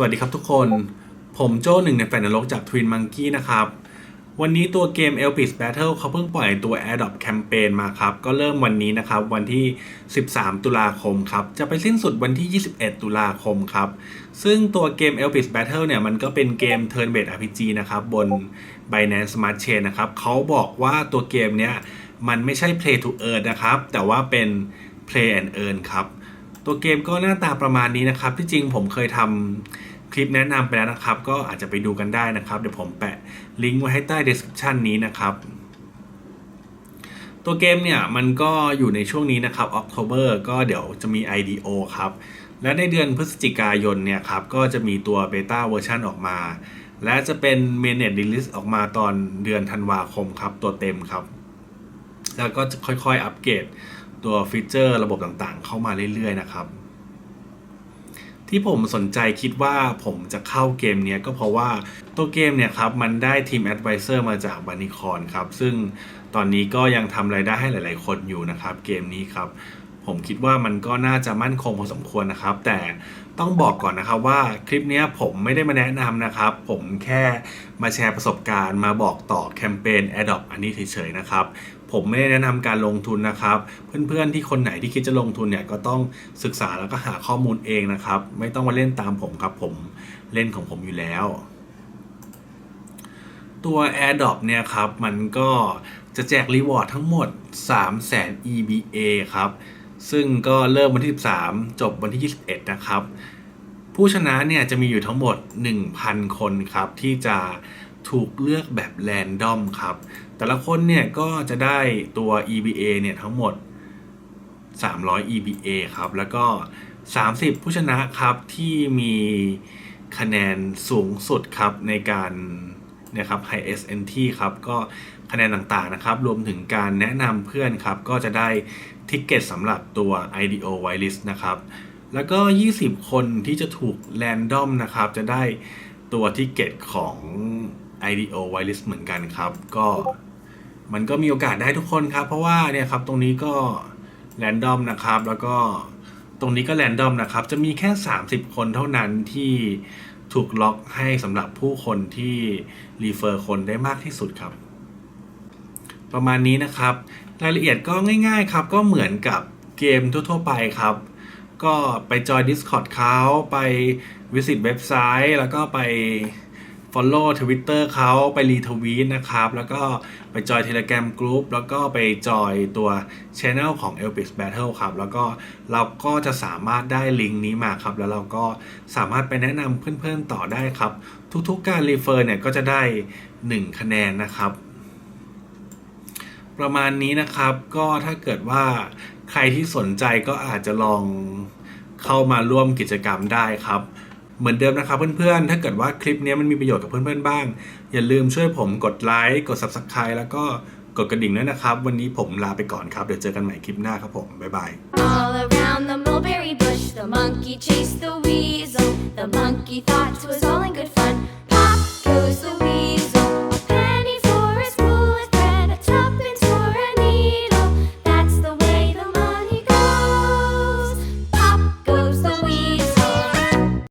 วัสดีครับทุกคน ผมโจ้หนึ่งในแฟนนรกจาก Twin Monkey นะครับ วันนี้ตัวเกม Elpis Battle เขาเพิ่งปล่อยตัว Adopt Campaign มาครับ ก็เริ่มวันนี้นะครับ วันที่ 13 ตุลาคมครับ จะไปสิ้นสุดวันที่ 21 ตุลาคมครับ ซึ่งตัวเกม Elpis Battle เนี่ย มันก็เป็นเกม Turn Based RPG นะครับ บน Binance Smart Chain นะครับเขาบอกว่าตัวเกมเนี้ยมันไม่ใช่ Play to Earn นะครับ แต่ว่าเป็น Play and Earn ครับ ตัวเกมก็หน้าตาประมาณนี้นะครับ ที่จริงผมเคยทำ คลิปแนะนำไปแล้วนะครับ ก็อาจจะไปดูกันได้นะครับ เดี๋ยวผมแปะลิงก์ไว้ให้ใต้ description นี้นะครับ ตัวเกมเนี่ยมันก็อยู่ในช่วงนี้นะครับ October ก็เดี๋ยวจะมี IDO ครับ และในเดือนพฤศจิกายนเนี่ยครับ ก็จะมีตัว Beta เวอร์ชันออกมา และจะเป็น Mainnet Release ออกมาตอนเดือนธันวาคมครับ ตัวเต็มครับ แล้วก็จะค่อยๆอัปเกรดตัวฟีเจอร์ระบบต่างๆ เข้ามาเรื่อยๆนะครับ ที่ผมสนใจคิดว่าผมจะเข้าเกมเนี้ยก็เพราะว่าตัวเกมเนี่ยครับมันได้ทีมแอดไวเซอร์มาจากบานิคอนครับ ซึ่งตอนนี้ก็ยังทำรายได้ให้หลาย ๆ คนอยู่นะครับ เกมนี้ครับ ผมคิดว่ามันก็น่าจะมั่นคงพอสมควรนะครับ แต่ต้องบอกก่อนนะครับว่าคลิปนี้ผมไม่ได้มาแนะนำนะครับ ผมแค่มาแชร์ประสบการณ์มาบอกต่อแคมเปญ Adopt อันนี้เฉย ๆ นะครับ ผมไม่ได้แนะนำการลงทุนนะครับ เพื่อนๆที่คนไหนที่คิดจะลงทุนเนี่ยก็ต้องศึกษาแล้วก็หาข้อมูลเองนะครับ ไม่ต้องมาเล่นตามผมครับ ผมเล่นของผมอยู่แล้ว ตัว AirDrop เนี่ยครับมันก็จะแจกรีวอร์ดทั้งหมด 300,000 EBA ครับ ซึ่งก็เริ่มวันที่ 13 จบวันที่ 21 นะครับ ผู้ชนะเนี่ยจะมีอยู่ทั้งหมด 1,000 คนครับ ที่จะถูกเลือกแบบแรนดอมครับ แต่ละคนเนี่ยก็จะได้ตัว EBA เนี่ยทั้งหมด 300 EBA ครับ แล้วก็ 30 ผู้ชนะครับที่มีคะแนนสูงสุดครับในการเนี่ยครับ High SNT ครับก็คะแนนต่างๆนะครับ รวมถึงการแนะนำเพื่อนครับ ก็จะได้ทิกเก็ตสำหรับตัว IDO Whitelist นะครับ แล้วก็ 20 คนที่จะถูกแรนดอมนะครับ จะได้ตัวทิกเก็ตของ IDO Whitelist เหมือนกันครับ ก็ มันก็มีโอกาสได้ทุกคนครับ เพราะว่าเนี่ยครับตรงนี้ก็แรนดอมนะครับ แล้วก็ตรงนี้ก็แรนดอมนะครับ จะมีแค่ 30 คนเท่านั้นที่ถูกล็อกให้สำหรับผู้คนที่รีเฟอร์คนได้มากที่สุดครับ ประมาณนี้นะครับ รายละเอียดก็ง่าย ๆ ครับ ก็เหมือนกับเกมทั่ว ๆ ไปครับ ก็ไปจอย Discord เขาไปวิสิตเว็บไซต์ แล้วก็ไป Follow Twitter เขาไปรีทวีตนะครับ แล้วก็ไปจอย Telegram Group แล้วก็ไปจอยตัว Channel ของ Elpix Battle ครับ แล้วก็เราก็จะสามารถได้ลิงก์นี้มาครับ แล้วเราก็สามารถไปแนะนำเพื่อนๆต่อได้ครับ ทุกๆการรีเฟอร์เนี่ยก็จะได้ 1 คะแนนนะครับ ประมาณนี้นะครับก็ถ้าเกิดว่าใครที่สนใจก็อาจจะลองเข้ามาร่วมกิจกรรมได้ครับ เหมือนเดิมนะครับเพื่อนๆ ถ้าเกิดว่าคลิปนี้มันมีประโยชน์กับเพื่อนๆบ้าง อย่าลืมช่วยผมกดไลค์กด Subscribe แล้วก็กดกระดิ่งด้วยนะครับ วันนี้ผมลาไปก่อนครับ เดี๋ยวเจอกันใหม่คลิปหน้าครับผม บ๊ายบาย All around the mulberry bush, the monkey chased the weasel. The monkey thought 'twas all in good fun.